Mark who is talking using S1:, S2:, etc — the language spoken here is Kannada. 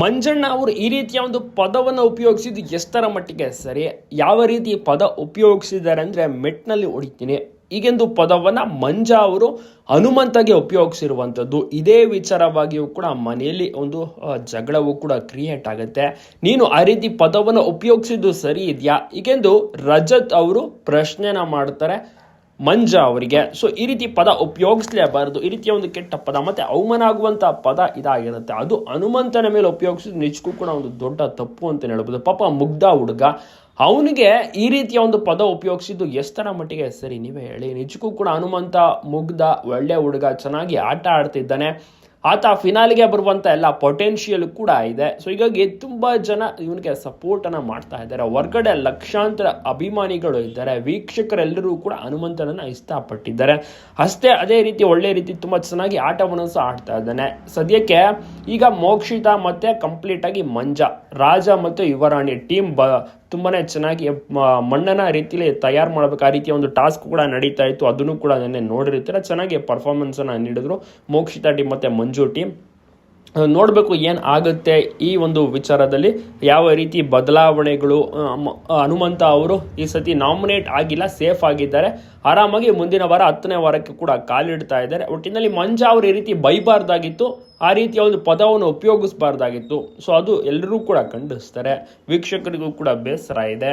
S1: ಮಂಜಣ್ಣ ಅವರು ಈ ರೀತಿಯ ಒಂದು ಪದವನ್ನು ಉಪಯೋಗಿಸಿದ್ದು ಎಷ್ಟರ ಮಟ್ಟಿಗೆ? ಸರಿ, ಯಾವ ರೀತಿ ಪದ ಉಪಯೋಗಿಸಿದ್ದಾರೆ ಅಂದರೆ ಮೆಟ್ನಲ್ಲಿ ಹೊಡಿತೀನಿ ಈಗೆಂದು ಪದವನ್ನು ಮಂಜ ಅವರು ಹನುಮಂತಗೆ ಉಪಯೋಗಿಸಿರುವಂಥದ್ದು. ಇದೇ ವಿಚಾರವಾಗಿಯೂ ಕೂಡ ಮನೆಯಲ್ಲಿ ಒಂದು ಜಗಳವು ಕೂಡ ಕ್ರಿಯೇಟ್ ಆಗುತ್ತೆ. ನೀನು ಆ ರೀತಿ ಪದವನ್ನು ಉಪಯೋಗಿಸಿದ್ದು ಸರಿ ಇದೆಯಾ? ಈಗೆಂದು ರಜತ್ ಅವರು ಪ್ರಶ್ನೆನ ಮಾಡ್ತಾರೆ. ಮಂಜ ಅವರಿಗೆ. ಸೊ ಈ ರೀತಿ ಪದ ಉಪಯೋಗಿಸ್ಲೇಬಾರದು. ಈ ರೀತಿಯ ಒಂದು ಕೆಟ್ಟ ಪದ ಮತ್ತೆ ಅವಮಾನ ಆಗುವಂತ ಪದ ಇದಾಗಿರುತ್ತೆ. ಅದು ಹನುಮಂತನ ಮೇಲೆ ಉಪಯೋಗಿಸಿದ ನಿಜಕ್ಕೂ ಕೂಡ ಒಂದು ದೊಡ್ಡ ತಪ್ಪು ಅಂತ ಹೇಳ್ಬೋದು. ಪಾಪ ಮುಗ್ಧ ಹುಡುಗ. ಅವನಿಗೆ ಈ ರೀತಿಯ ಒಂದು ಪದ ಉಪಯೋಗಿಸಿದ್ದು ಎಷ್ಟರ ಮಟ್ಟಿಗೆ ಸರಿ, ನೀವೇ ಹೇಳಿ. ನಿಜಕ್ಕೂ ಕೂಡ ಹನುಮಂತ, ಮುಗ್ಧ, ಒಳ್ಳೆ ಹುಡುಗ, ಚೆನ್ನಾಗಿ ಆಟ ಆಡ್ತಿದ್ದಾನೆ. ಆತ ಫಿನಾಲಿಗೆ ಬರುವಂತ ಎಲ್ಲ ಪೊಟೆನ್ಷಿಯಲ್ ಕೂಡ ಇದೆ. ಸೊ ಹೀಗಾಗಿ ತುಂಬಾ ಜನ ಇವನಿಗೆ ಸಪೋರ್ಟ್ ಅನ್ನ ಮಾಡ್ತಾ ಇದ್ದಾರೆ. ಹೊರಗಡೆ ಲಕ್ಷಾಂತರ ಅಭಿಮಾನಿಗಳು ಇದ್ದಾರೆ. ವೀಕ್ಷಕರೆಲ್ಲರೂ ಕೂಡ ಹನುಮಂತನನ್ನ ಇಷ್ಟಪಟ್ಟಿದ್ದಾರೆ. ಅಷ್ಟೇ, ಅದೇ ರೀತಿ ಒಳ್ಳೆ ರೀತಿ ತುಂಬಾ ಚೆನ್ನಾಗಿ ಆಟವನ್ನು ಸಹ ಆಡ್ತಾ ಇದ್ದಾನೆ. ಸದ್ಯಕ್ಕೆ ಈಗ ಮೋಕ್ಷಿತ ಮತ್ತೆ ಕಂಪ್ಲೀಟ್ ಆಗಿ ಮಂಜ, ರಾಜ ಮತ್ತು ಯುವರಾಣಿ ಟೀಮ್ ಬ ತುಂಬಾನೇ ಚೆನ್ನಾಗಿ ಮಣ್ಣನ ರೀತಿಯಲ್ಲಿ ತಯಾರು ಮಾಡಬೇಕು. ಆ ರೀತಿಯ ಒಂದು ಟಾಸ್ಕ್ ಕೂಡ ನಡೀತಾ ಇತ್ತು. ಅದನ್ನು ಕೂಡ ನೆನ್ನೆ ನೋಡಿರ್ತೀರ. ಚೆನ್ನಾಗಿ ಪರ್ಫಾರ್ಮೆನ್ಸ್ ಅನ್ನ ನೀಡಿದ್ರು ಮೋಕ್ಷಿತಾ ಟೀಮ್ ಮತ್ತೆ ಮಂಜು. ಟೀಮ್ ನೋಡಬೇಕು ಏನು ಆಗುತ್ತೆ ಈ ಒಂದು ವಿಚಾರದಲ್ಲಿ, ಯಾವ ರೀತಿ ಬದಲಾವಣೆಗಳು ಹನುಮಂತ ಅವರು ಈ ಸತಿ ನಾಮಿನೇಟ್ ಆಗಿಲ್ಲ ಸೇಫ್ ಆಗಿದ್ದಾರೆ. ಆರಾಮಾಗಿ ಮುಂದಿನ ವಾರ, ಹತ್ತನೇ ವಾರಕ್ಕೆ ಕೂಡ ಕಾಲಿಡ್ತಾ ಇದ್ದಾರೆ. ಒಟ್ಟಿನಲ್ಲಿ ಮಂಜಾ ಅವರು ಈ ರೀತಿ ಬೈಬಾರ್ದಾಗಿತ್ತು, ಆ ರೀತಿಯ ಒಂದು ಪದವನ್ನು ಉಪಯೋಗಿಸ್ಬಾರ್ದಾಗಿತ್ತು. ಸೊ ಅದು ಎಲ್ಲರೂ ಕೂಡ ಖಂಡಿಸ್ತಾರೆ. ವೀಕ್ಷಕರಿಗೂ ಕೂಡ ಬೇಸರ ಇದೆ.